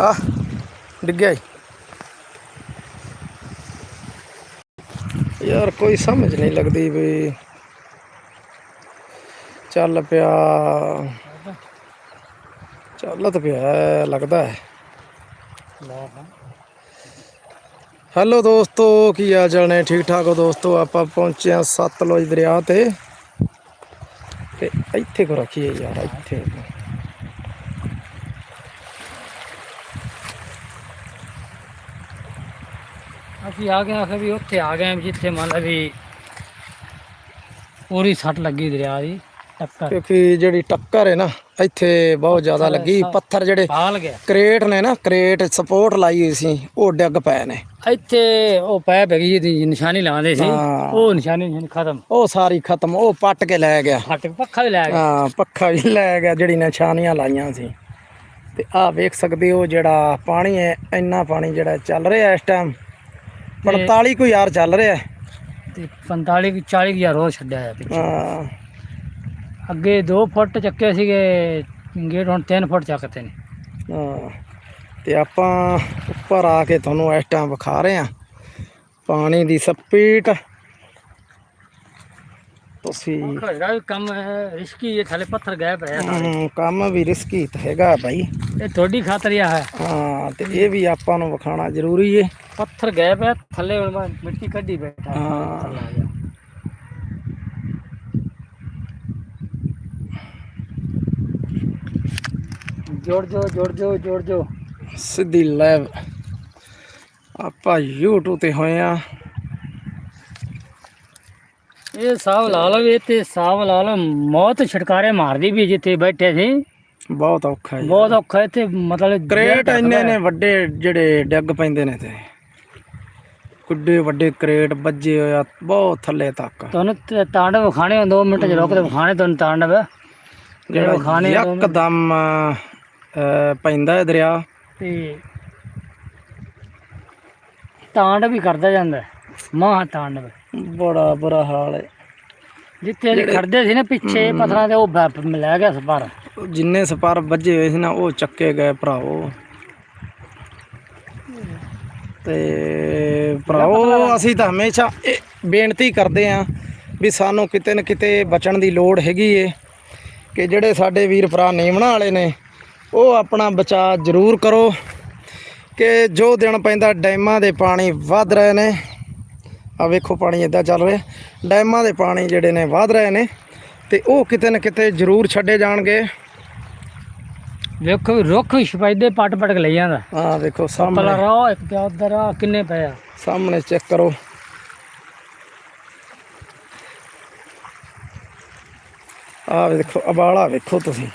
ਆ ਡਿੱਗਿਆ ਯਾਰ ਕੋਈ ਸਮਝ ਨਹੀਂ ਲੱਗਦੀ ਵੀ ਚੱਲ ਪਿਆ। ਚੱਲ ਤਾਂ ਪਿਆ, ਲੱਗਦਾ ਹੈ। ਹੈਲੋ ਦੋਸਤੋ, ਕੀ ਹਾਲ ਚਾਲ ਨੇ? ਠੀਕ ਠਾਕ ਹੋ ਦੋਸਤੋ? ਆਪਾਂ ਪਹੁੰਚੇ ਆ ਸਤਲੁਜ ਦਰਿਆ ਤੇ। ਤੇ ਇੱਥੇ ਕੋ ਰੱਖੀਏ ਯਾਰ, ਇੱਥੇ। ਅਸੀਂ ਆ ਗਏ ਆਖੇ ਵੀ ਉੱਥੇ ਆ ਗਏ ਜਿੱਥੇ ਮੰਨ ਲਾ ਵੀ ਪੂਰੀ ਸੱਟ ਲੱਗੀ ਦਰਿਆ ਦੀ ਟੱਕਰ। ਕਿਉਂਕਿ ਜਿਹੜੀ ਟੱਕਰ ਹੈ ਨਾ ਇੱਥੇ ਬਹੁਤ ਜ਼ਿਆਦਾ ਲੱਗੀ। ਪੱਥਰ ਜਿਹੜੇ ਪਾਲ ਗਿਆ ਕ੍ਰੇਟ ਨੇ ਨਾ ਕ੍ਰੇਟ ਸਪੋਰਟ ਲਾਈ ਹੋਈ ਸੀ ਉਹ ਡਿੱਗ ਪਏ ਨੇ। ਇੱਥੇ ਉਹ ਪੈ ਪਈ ਜਿਹਦੀ ਨਿਸ਼ਾਨੀ ਲਾਉਂਦੇ ਸੀ। ਉਹ ਨਿਸ਼ਾਨੀ ਨਿਸ਼ਾਨੀ ਖਤਮ। ਉਹ ਸਾਰੀ ਖਤਮ ਉਹ ਪੱਟ ਕੇ ਲੈ ਗਿਆ। ਫਟ ਪੱਖਾ ਵੀ ਲੈ ਗਿਆ। ਹਾਂ ਪੱਖਾ ਵੀ ਲੈ ਗਿਆ ਜਿਹੜੀ ਨਿਸ਼ਾਨੀਆਂ ਲਾਈਆਂ ਸੀ। ਤੇ ਆਹ ਵੇਖ ਸਕਦੇ ਹੋ ਜਿਹੜਾ ਪਾਣੀ ਹੈ ਇੰਨਾ ਪਾਣੀ ਜਿਹੜਾ ਚੱਲ ਰਿਹਾ ਇਸ ਟਾਈਮ 45 ਕੁ ਯਾਰ ਚੱਲ ਰਿਹਾ ਹੈ। ਤੇ 45 ਕੁ 40 ਹਜ਼ਾਰ ਹੋਰ ਛੱਡਿਆ ਹੈ ਪਿੱਛੇ। ਹਾਂ। ਅੱਗੇ 2 ਫੁੱਟ ਚੱਕੇ ਸੀਗੇ ਗੇਟ ਹੁਣ 3 ਫੁੱਟ ਚੱਕਤੇ ਨੇ। ਹਾਂ ਤੇ ਆਪਾਂ ਉੱਪਰ ਆ ਕੇ ਤੁਹਾਨੂੰ ਇਸ ਟਾਈਮ ਵਿਖਾ ਰਹੇ ਹਾਂ। ਪਾਣੀ ਦੀ ਸਪੀਡ ਤੁਸੀਂ ਜਿਹੜਾ ਵੀ ਕੰਮ ਹੈ ਰਿਸਕੀ ਇਹ ਥੱਲੇ ਪੱਥਰ ਗਏ ਪਏ ਆ ਸਾਰੇ। ਹਮ, ਕੰਮ ਵੀ ਰਿਸਕੀ ਤਾਂ ਹੈਗਾ ਭਾਈ ਇਹ ਤੁਹਾਡੀ ਖਾਤਰ ਹੀ ਆ ਹੈ। ਹਾਂ ਤੇ ਇਹ ਵੀ ਆਪਾਂ ਨੂੰ ਵਿਖਾਣਾ ਜ਼ਰੂਰੀ ਏ। ਪੱਥਰ ਗਏ ਪਏ ਆ, ਥੱਲੇ ਹੁਣ ਮੈਂ ਮਿੱਟੀ ਕੱਢੀ ਬੈਠਾ। ਹਾਂ। ਜੋੜ ਜੋ ਜੋੜ ਜੋ ਜੋੜ ਜੋ। ਸਿੱਧੀ ਲੈਵ ਆਪਾਂ YouTube ਤੇ ਹੋਏ ਆ। ਇਹ ਸਾਹ ਲਾ ਲਓ ਇਹ ਤੇ ਸਾਹ ਲਾ ਲਓ। ਮੌਤ ਛਟਕਾਰੇ ਮਾਰਦੀ ਵੀ ਜਿੱਥੇ ਬੈਠੇ ਸੀ। ਬਹੁਤ ਔਖਾ ਹੈ ਬਹੁਤ ਔਖਾ ਹੈ ਤੇ ਮਤਲਬ ਕ੍ਰੇਟ ਇੰਨੇ ਨੇ ਵੱਡੇ ਜਿਹੜੇ ਡਿੱਗ ਪੈਂਦੇ ਨੇ ਤੇ ਕੁੱਡੇ ਵੱਡੇ ਕ੍ਰੇਟ ਵੱਜੇ ਹੋਇਆ ਬਹੁਤ ਥੱਲੇ ਤੱਕ। ਤੁਹਾਨੂੰ ਤਾਂਡਵ ਖਾਣੇ 2 ਮਿੰਟ ਚ ਰੁਕ ਕੇ ਖਾਣੇ ਤੁਹਾਨੂੰ ਤਾਂਡਵ। ਜਿਹੜਾ ਖਾਣੇ ਆ ਦੋ ਮਿੰਟ। ਯਕਦਮ ਅਹ, ਪੈਂਦਾ ਹੈ ਦਰਿਆ। ਤੇ ਤਾਂਡਵ ਵੀ ਕਰਦਾ ਜਾਂਦਾ ਮਹਾ ਤਾਂਡਵ ਬੜਾ ਬੁਰਾ ਹਾਲ ਹੈ। ਜਿੱਥੇ ਅਸੀਂ ਖੜਦੇ ਸੀ ਨਾ ਪਿੱਛੇ ਪਥਰਾਂ ਦੇ ਉਹ ਬ- ਲੈ ਗਿਆ ਸਪਰ। ਜਿੰਨੇ ਸਪਰ ਵੱਜੇ ਹੋਏ ਸੀ ਨਾ ਉਹ ਚੱਕੇ ਗਏ ਭਰਾਵੋ। ਤੇ ਭਰਾਵੋ ਅਸੀਂ ਤਾਂ ਹਮੇਸ਼ਾ ਇਹ ਬੇਨਤੀ ਕਰਦੇ ਆਂ ਵੀ ਸਾਨੂੰ ਕਿਤੇ ਨਾ ਕਿਤੇ ਬਚਣ ਦੀ ਲੋੜ ਹੈਗੀ ਏ ਕਿ ਜਿਹੜੇ ਸਾਡੇ ਵੀਰ ਭਰਾ ਨੀਮਣਾ ਵਾਲੇ ਨੇ ਉਹ ਆਪਣਾ ਬਚਾਅ ਜ਼ਰੂਰ ਕਰੋ ਕਿ ਜੋ ਦਿਨ ਪੈਂਦਾ ਡੈਮਾਂ ਦੇ ਪਾਣੀ ਵੱਧ ਰਹੇ ਨੇ ਆ ਵੇਖੋ ਪਾਣੀ ਇਦਾਂ ਚੱਲ ਰਿਹਾ। ਡੈਮਾਂ ਦੇ ਪਾਣੀ ਜਿਹੜੇ ਨੇ ਵੱਧ ਰਹੇ ਨੇ ਤੇ ਉਹ ਕਿਤੇ ਨਾ ਕਿਤੇ ਜ਼ਰੂਰ ਛੱਡੇ ਜਾਣਗੇ। ਵੇਖੋ ਰੁੱਖ ਵੀ ਸਫੈਦੇ ਪੱਟ ਪੱਟ ਲਈ ਜਾਂਦਾ। ਵੇਖੋ ਪਲਾ ਸਾਹਮਣੇ ਰੋ ਇੱਕ ਤੇ ਉਧਰ ਆ ਕਿੰਨੇ ਪਏ ਆ। ਸਾਹਮਣੇ ਚੈੱਕ ਕਰੋ। ਆ ਵੇਖੋ ਅਬਾਲਾ ਵੇਖੋ ਤੁਸੀਂ।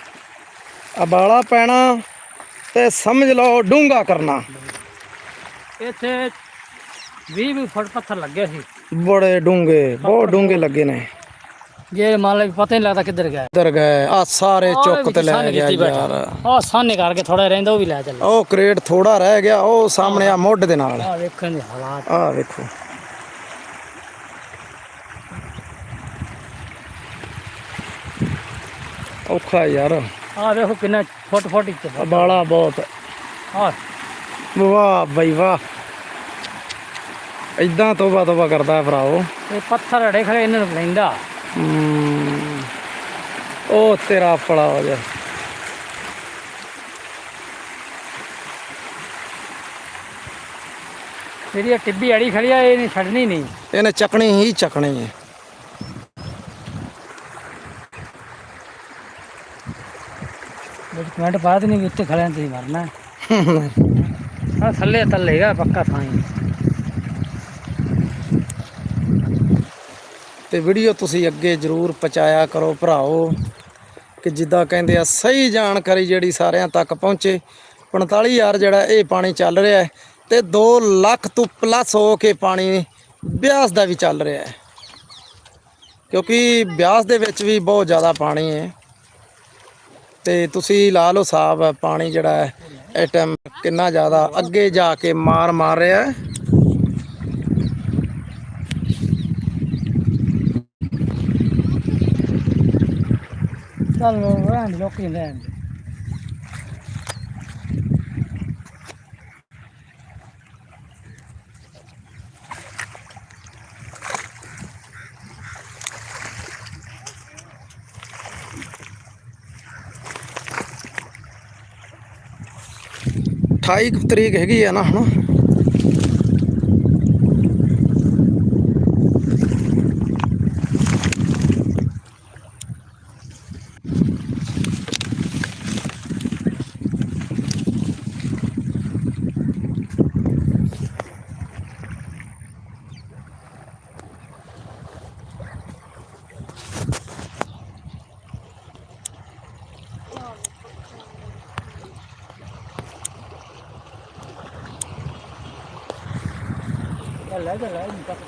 ਅਬਾਲਾ ਪੈਣਾ ਤੇ ਸਮਝ ਲਓ ਡੂੰਗਾ ਕਰਨਾ। ਇੱਥੇ 20 ਵੀ ਫੁੱਟ ਪੱਥਰ ਲੱਗੇ ਸੀ। ਬੜੇ ਡੂੰਗੇ ਬਹੁਤ ਡੂੰਗੇ ਲੱਗੇ ਨੇ। ਜੇ ਵੀ ਪਤਾ ਨਹੀਂ ਲੱਗਦਾ ਕਿੱਧਰ ਗਿਆ। ਇੱਧਰ ਗਏ ਆ ਸਾਰੇ ਚੁੱਕ ਤੇ ਲੈ ਗਿਆ ਯਾਰ। ਆ ਸਾਹਨੇ ਕਰਕੇ ਥੋੜਾ ਰਹਿੰਦਾ ਉਹ ਵੀ ਲੈ ਚੱਲ। ਉਹ ਕ੍ਰੇਟ ਥੋੜਾ ਰਹਿ ਗਿਆ ਉਹ ਸਾਹਮਣੇ ਆ ਮੁੱਢ ਦੇ ਨਾਲ। ਆ ਵੇਖਣ ਦੇ ਹਾਲਾਤ। ਆ ਵੇਖੋ। ਔਖਾ ਯਾਰ। ਆ ਵੇਖੋ ਕਿੰਨਾ ਫੁੱਟ ਫੁੱਟ ਇੱਥੇ ਅਬਾਲਾ ਬਹੁਤ। ਆ ਵਾਹ ਬਈ ਵਾਹ। ਇਦਾਂ ਤੋਬਾ ਤੋਬਾ ਕਰਦਾ ਹੈ ਭਰਾਓ ਇਹ ਪੱਥਰ ਅੜੇ ਖੜੇ ਇਹਨਾਂ ਨੂੰ ਲੈਂਦਾ। ਉਹ ਤੇਰਾ ਫੜਾ ਹੋ ਜਾ। ਜਿਹੜੀ ਟਿੱਬੀ ਅੜੀ ਖੜੀ ਆ ਇਹ ਨਹੀਂ ਛੱਡਣੀ ਨਹੀਂ। ਇਹਨੇ ਚੱਕਣੀ ਹੀ ਚੱਕਣੀ ਹੈ। ਵਿੱਚ ਕਮੈਂਟ ਪਾ ਦੇ ਨਹੀਂ ਉੱਤੇ ਖੜਿਆ ਤੁਸੀਂ ਮਰਨਾ। ਆ ਥੱਲੇ ਤੱਲੇਗਾ ਪੱਕਾ ਥਾਂ ਹੀ। ਤੇ ਵੀਡੀਓ ਤੁਸੀਂ ਅੱਗੇ ਜਰੂਰ ਪਹੁੰਚਾਇਆ ਕਰੋ ਭਰਾਓ ਕਿ ਜਿੱਦਾਂ ਕਹਿੰਦੇ ਆ, ਸਹੀ ਜਾਣਕਾਰੀ ਜਿਹੜੀ ਸਾਰਿਆਂ ਤੱਕ ਪਹੁੰਚੇ। 45000 ਜਿਹੜਾ ਇਹ ਪਾਣੀ ਚੱਲ ਰਿਹਾ ਹੈ ਤੇ 2 ਲੱਖ ਤੋਂ ਪਲੱਸ ਹੋ ਕੇ ਪਾਣੀ ਬਿਆਸ ਦਾ ਵੀ ਚੱਲ ਰਿਹਾ ਹੈ। ਕਿਉਂਕਿ ਬਿਆਸ ਦੇ ਵਿੱਚ ਵੀ ਬਹੁਤ ਜ਼ਿਆਦਾ ਪਾਣੀ ਹੈ। ਤੇ ਤੁਸੀਂ ਲਾ ਲਓ ਹਿਸਾਬ, ਪਾਣੀ ਜਿਹੜਾ ਹੈ, ਇਹ ਟਾਈਮ ਕਿੰਨਾ ਜ਼ਿਆਦਾ ਅੱਗੇ ਜਾ ਕੇ ਮਾਰ ਮਾਰ ਰਿਹਾ ਹੈ। ਚੱਲ ਰਹਿਣ ਦੇ ਲੋਕੀ ਲੈਣ ਦੇ ਅਠਾਈ ਤਰੀਕ ਹੈਗੀ ਆ ਨਾ ਹਨਾ ਹੁਣ ਚੱਲ ਲੈ ਚੱਲ ਲੈ